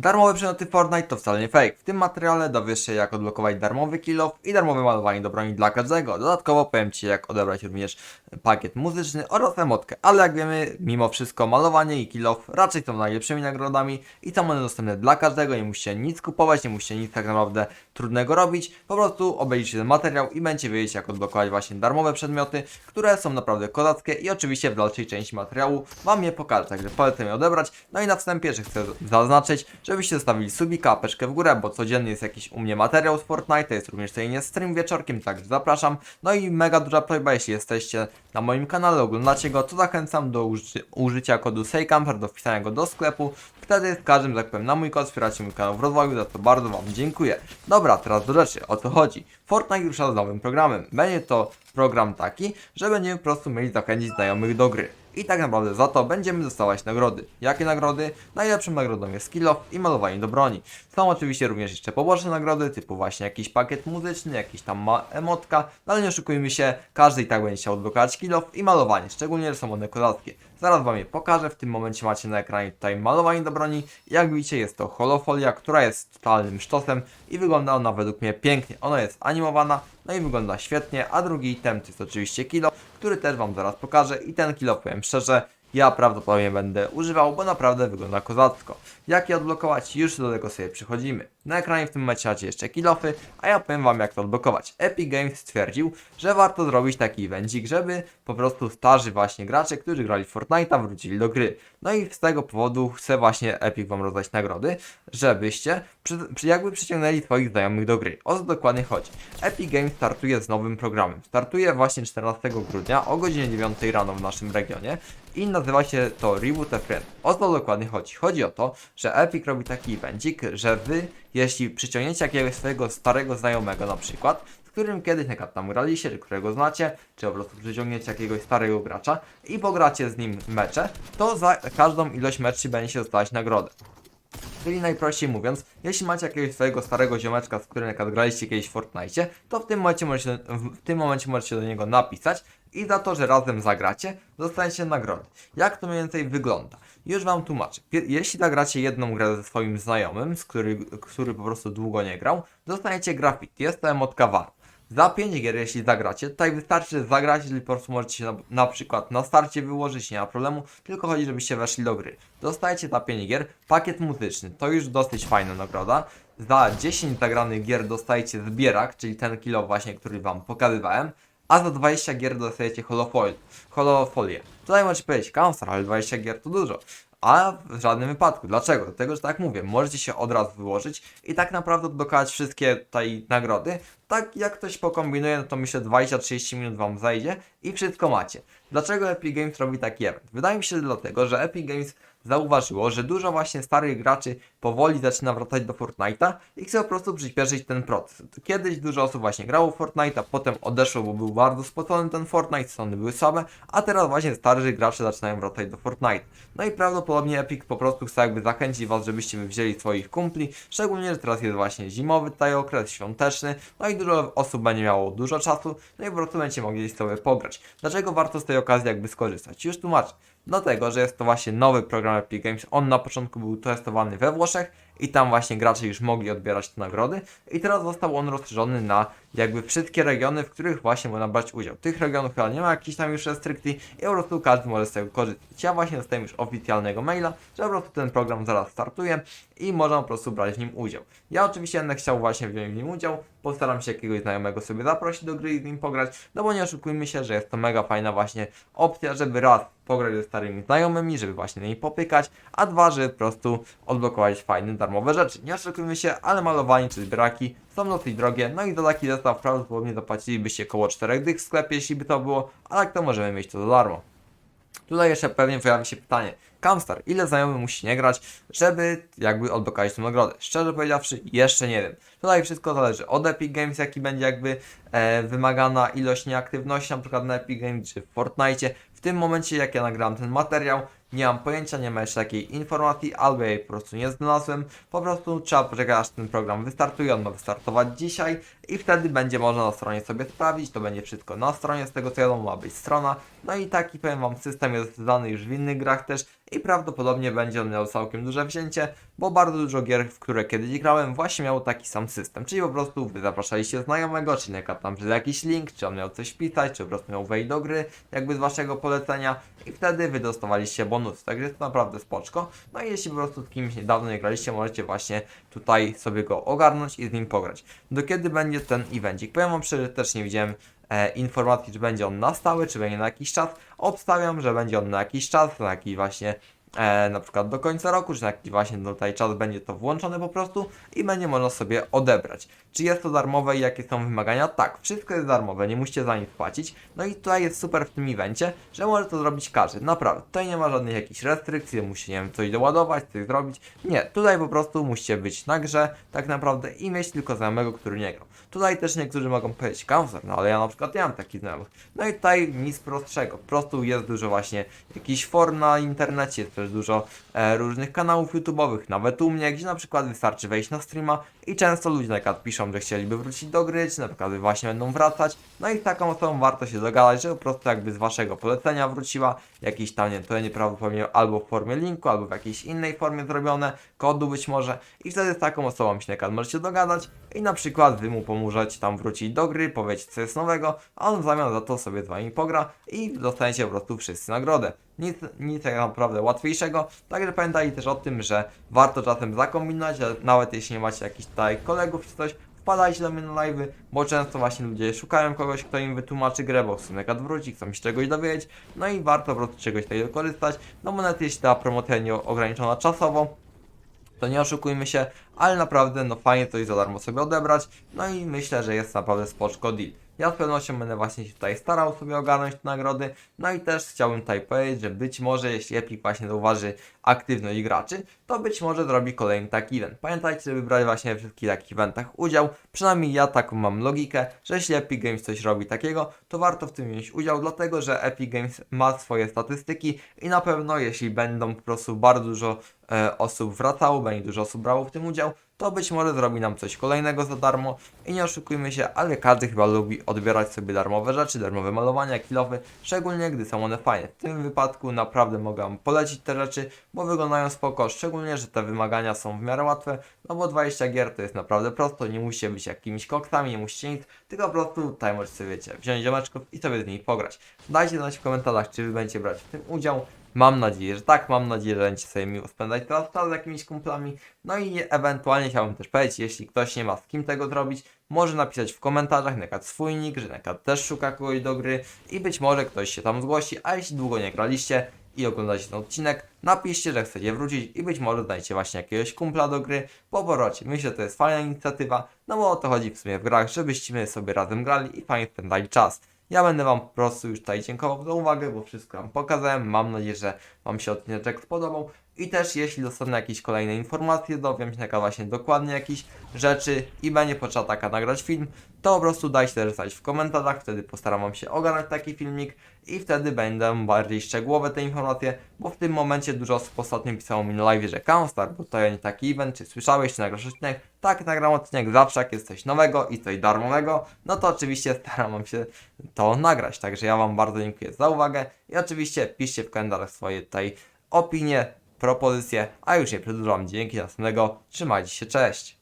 Darmowe przedmioty Fortnite to wcale nie fake. W tym materiale dowiesz się jak odblokować darmowy kill off i darmowe malowanie do broni dla każdego. Dodatkowo powiem Ci jak odebrać również pakiet muzyczny oraz emotkę. Ale jak wiemy, mimo wszystko malowanie i kill off raczej są najlepszymi nagrodami i są one dostępne dla każdego. Nie musicie nic kupować, nie musicie nic tak naprawdę trudnego robić. Po prostu obejrzyjcie ten materiał i będziecie wiedzieć jak odblokować właśnie darmowe przedmioty, które są naprawdę kozackie i oczywiście w dalszej części materiału Wam je pokażę. Także polecam je odebrać. No i na wstępie jeszcze chcę zaznaczyć, żebyście zostawili subika, apeczkę w górę, bo codziennie jest jakiś u mnie materiał z Fortnite, jest również codziennie stream wieczorkiem, także zapraszam. No i mega duża prośba, jeśli jesteście na moim kanale, oglądacie go, to zachęcam do uży użycia kodu SEJCAMPER, do wpisania go do sklepu. Wtedy z każdym, powiem, na mój kod wspieracie mój kanał w rozwoju, za to bardzo Wam dziękuję. Dobra, teraz do rzeczy, o co chodzi. Fortnite rusza z nowym programem. Będzie to program taki, że będziemy po prostu mieli zachęcić znajomych do gry. I tak naprawdę za to będziemy dostawać nagrody. Jakie nagrody? Najlepszą nagrodą jest skill off i malowanie do broni. Są oczywiście również jeszcze poboczne nagrody, typu właśnie jakiś pakiet muzyczny, jakiś tam emotka, no ale nie oszukujmy się, każdy i tak będzie chciał odblokować skill off i malowanie, szczególnie, że są one kozackie. Zaraz Wam je pokażę, w tym momencie macie na ekranie tutaj malowanie do broni. Jak widzicie jest to holofolia, która jest totalnym sztosem i wygląda ona według mnie pięknie. Ona jest animowana, no i wygląda świetnie, a drugi item to jest oczywiście kilo, który też Wam zaraz pokażę i ten kilo powiem szczerze, ja prawdopodobnie będę używał, bo naprawdę wygląda kozacko. Jak je odblokować? Już do tego sobie przechodzimy. Na ekranie w tym macie jeszcze kilofy, a ja powiem Wam jak to odblokować. Epic Games stwierdził, że warto zrobić taki evencik, żeby po prostu starzy właśnie gracze, którzy grali w Fortnite'a wrócili do gry. No i z tego powodu chcę właśnie Epic Wam rozdać nagrody, żebyście przy, przy jakby przyciągnęli swoich znajomych do gry. O co dokładnie chodzi? Epic Games startuje z nowym programem. Startuje właśnie 14 grudnia o godzinie 9 rano w naszym regionie i nazywa się to Reboot a Friend. O co dokładnie chodzi? Chodzi o to, że Epic robi taki evencik, że wy, jeśli przyciągniecie jakiegoś swojego starego znajomego na przykład, z którym kiedyś na tam graliście, czy którego znacie, czy po prostu przyciągniecie jakiegoś starego gracza i pogracie z nim mecze, to za każdą ilość meczy będzie się dostawać nagrodę. Czyli najprościej mówiąc, jeśli macie jakiegoś swojego starego ziomeczka, z którym na graliście kiedyś w Fortnite, to w tym momencie możecie, w tym momencie możecie do niego napisać i za to, że razem zagracie, dostaniecie nagrody. Jak to mniej więcej wygląda? Już Wam tłumaczę. Jeśli zagracie jedną grę ze swoim znajomym, z który, który po prostu długo nie grał, dostaniecie graffiti. Jest to emotka VAR. Za 5 gier, jeśli zagracie, tutaj wystarczy zagrać, czyli po prostu możecie się na, na przykład na starcie wyłożyć, nie ma problemu, tylko chodzi, żebyście weszli do gry. Dostajecie za 5 gier pakiet muzyczny, to już dosyć fajna nagroda. Za 10 zagranych gier dostajecie zbierak, czyli ten kilo właśnie, który Wam pokazywałem, a za 20 gier dostajecie holofoil, holofolię. Tutaj możecie powiedzieć, Kansar, ale 20 gier to dużo. A w żadnym wypadku. Dlaczego? Dlatego, że tak mówię, możecie się od razu wyłożyć i tak naprawdę odblokować wszystkie tutaj nagrody. Tak jak ktoś pokombinuje, no to myślę 20-30 minut Wam zajdzie i wszystko macie. Dlaczego Epic Games robi taki event? Wydaje mi się, dlatego, że Epic Games zauważyło, że dużo właśnie starych graczy powoli zaczyna wracać do Fortnite'a i chce po prostu przyspieszyć ten proces. Kiedyś dużo osób właśnie grało w Fortnite'a, potem odeszło, bo był bardzo spocony ten Fortnite, strony były słabe, a teraz właśnie starzy gracze zaczynają wracać do Fortnite. No i prawdopodobnie Epic po prostu chce jakby zachęcić Was, żebyście wzięli swoich kumpli, szczególnie, że teraz jest właśnie zimowy tutaj okres, świąteczny, no i dużo osób będzie miało dużo czasu, no i po prostu będziecie mogli sobie pograć. Dlaczego warto z tej okazji jakby skorzystać? Już tłumaczę. Dlatego, że jest to właśnie nowy program Epic Games. On na początku był testowany we Włoszech i tam właśnie gracze już mogli odbierać te nagrody. I teraz został on rozszerzony na jakby wszystkie regiony, w których właśnie można brać udział. Tych regionów chyba nie ma jakichś tam już restrykcji i po prostu każdy może z tego korzystać. Ja właśnie dostałem już oficjalnego maila, że po prostu ten program zaraz startuje i można po prostu brać w nim udział. Ja oczywiście będę chciał właśnie wziąć w nim udział, postaram się jakiegoś znajomego sobie zaprosić do gry i z nim pograć, no bo nie oszukujmy się, że jest to mega fajna właśnie opcja, żeby raz pograć ze starymi znajomymi, żeby właśnie na niej popykać, a dwa, żeby po prostu odblokować fajne, darmowe rzeczy. Nie oszukujmy się, ale malowanie czy zbieraki są dosyć drogie, no i za taki zestaw prawdopodobnie zapłacilibyście około 4 dych w sklepie, jeśli by to było, ale jak to możemy mieć to za darmo. Tutaj jeszcze pewnie pojawi się pytanie, Camstar, ile znajomy musi nie grać, żeby jakby odblokować tę nagrodę? Szczerze powiedziawszy, jeszcze nie wiem. Tutaj wszystko zależy od Epic Games, jaki będzie jakby e, wymagana ilość nieaktywności, na przykład na Epic Games czy w Fortnite. W tym momencie, jak ja nagrałem ten materiał, nie mam pojęcia, nie ma jeszcze takiej informacji, albo jej po prostu nie znalazłem. Po prostu trzeba poczekać, aż ten program wystartuje. On ma wystartować dzisiaj i wtedy będzie można na stronie sobie sprawdzić. To będzie wszystko na stronie, z tego co wiadomo, ma być strona No i taki powiem wam system jest znany już w innych grach też i prawdopodobnie będzie on miał całkiem duże wzięcie, bo bardzo dużo gier, w które kiedyś grałem właśnie miało taki sam system, czyli po prostu wy zapraszaliście znajomego, czy nie tam przez jakiś link, czy on miał coś pisać, czy po prostu miał wejść do gry, jakby z waszego polecenia i wtedy wy dostawaliście bonus, także jest to naprawdę spoczko. No i jeśli po prostu z kimś niedawno nie graliście, możecie właśnie tutaj sobie go ogarnąć i z nim pograć. Do kiedy będzie ten evencik? Powiem wam szczerze, też nie widziałem e, informacji, czy będzie on na stałe, czy będzie na jakiś czas. Obstawiam, że będzie on na jakiś czas, na jakiś właśnie e, na przykład do końca roku, czy jakiś właśnie tutaj czas będzie to włączone po prostu i będzie można sobie odebrać. Czy jest to darmowe i jakie są wymagania? Tak, wszystko jest darmowe, nie musicie za nic płacić. No i tutaj jest super w tym evencie, że może to zrobić każdy, naprawdę. Tutaj nie ma żadnych jakichś restrykcji, musicie, nie wiem, coś doładować, coś zrobić. Nie, tutaj po prostu musicie być na grze, tak naprawdę, i mieć tylko znajomego, który nie grał. Tutaj też niektórzy mogą powiedzieć, kancler, no ale ja na przykład nie mam takich znajomych. No i tutaj nic prostszego. Po prostu jest dużo właśnie jakichś form na internecie, jest też dużo e, różnych kanałów YouTube'owych, nawet u mnie, gdzie na przykład wystarczy wejść na streama i często ludzie na przykład piszą, że chcieliby wrócić do gry, czy na przykład właśnie będą wracać. No i z taką osobą warto się dogadać, że po prostu jakby z waszego polecenia wróciła, jakiś tam, nie, to nieprawdopodobnie albo w formie linku, albo w jakiejś innej formie zrobione, kodu być może i wtedy z taką osobą się na przykład możecie dogadać i na przykład wy mu pomożecie tam wrócić do gry, powiedzieć co jest nowego, a on w zamian za to sobie z wami pogra i dostaniecie po prostu wszyscy nagrodę. Nic, nic tak naprawdę łatwiejszego, także pamiętajcie też o tym, że warto czasem zakombinować, nawet jeśli nie macie jakichś tutaj kolegów czy coś, wpadajcie do mnie na live'y, bo często właśnie ludzie szukają kogoś, kto im wytłumaczy grę, bo chcą na wrócić, chcą się czegoś dowiedzieć, no i warto po prostu czegoś takiego korzystać, no bo nawet jeśli ta promocja nie ograniczona czasowo, to nie oszukujmy się, ale naprawdę no fajnie coś za darmo sobie odebrać, no i myślę, że jest naprawdę spoczko deal. Ja z pewnością będę właśnie się tutaj starał sobie ogarnąć te nagrody, no i też chciałbym tutaj powiedzieć, że być może jeśli Epic właśnie zauważy aktywność graczy, to być może zrobi kolejny taki event. Pamiętajcie, żeby brać właśnie we wszystkich takich eventach udział, przynajmniej ja taką mam logikę, że jeśli Epic Games coś robi takiego, to warto w tym wziąć udział, dlatego że Epic Games ma swoje statystyki i na pewno jeśli będą po prostu bardzo dużo e, osób wracało, będzie dużo osób brało w tym udział, to być może zrobi nam coś kolejnego za darmo i nie oszukujmy się, ale każdy chyba lubi odbierać sobie darmowe rzeczy, darmowe malowania, kilowy, szczególnie gdy są one fajne. W tym wypadku naprawdę mogę Wam polecić te rzeczy, bo wyglądają spoko, szczególnie, że te wymagania są w miarę łatwe, no bo 20 gier to jest naprawdę prosto, nie musicie być jakimiś koksami, nie musicie nic, tylko po prostu tutaj możecie wiecie, wziąć ziomeczków i sobie z nimi pograć. Dajcie znać w komentarzach, czy Wy będziecie brać w tym udział, Mam nadzieję, że tak, mam nadzieję, że będziecie sobie miło spędzać teraz czas z jakimiś kumplami. No i ewentualnie chciałbym też powiedzieć, jeśli ktoś nie ma z kim tego zrobić, może napisać w komentarzach na swój nick, że na też szuka kogoś do gry i być może ktoś się tam zgłosi, a jeśli długo nie graliście i oglądacie ten odcinek, napiszcie, że chcecie wrócić i być może znajdziecie właśnie jakiegoś kumpla do gry po powrocie. Myślę, że to jest fajna inicjatywa, no bo o to chodzi w sumie w grach, żebyśmy sobie razem grali i fajnie spędzali czas. Ja będę Wam po prostu już tutaj dziękował za uwagę, bo wszystko Wam pokazałem. Mam nadzieję, że Wam się odcinek spodobał. I też jeśli dostanę jakieś kolejne informacje, dowiem się na właśnie dokładnie jakieś rzeczy i będzie potrzeba taka nagrać film, to po prostu dajcie też znać w komentarzach, wtedy postaram Wam się ogarnąć taki filmik i wtedy będą bardziej szczegółowe te informacje, bo w tym momencie dużo osób ostatnio pisało mi na live, że Countstar, bo to nie taki event, czy słyszałeś, czy nagrasz odcinek? Tak, nagram odcinek zawsze, jak jest coś nowego i coś darmowego, no to oczywiście staram się to nagrać, także ja Wam bardzo dziękuję za uwagę i oczywiście piszcie w komentarzach swoje tutaj opinie, propozycje, a już nie przedłużam, dzięki następnego, trzymajcie się, cześć!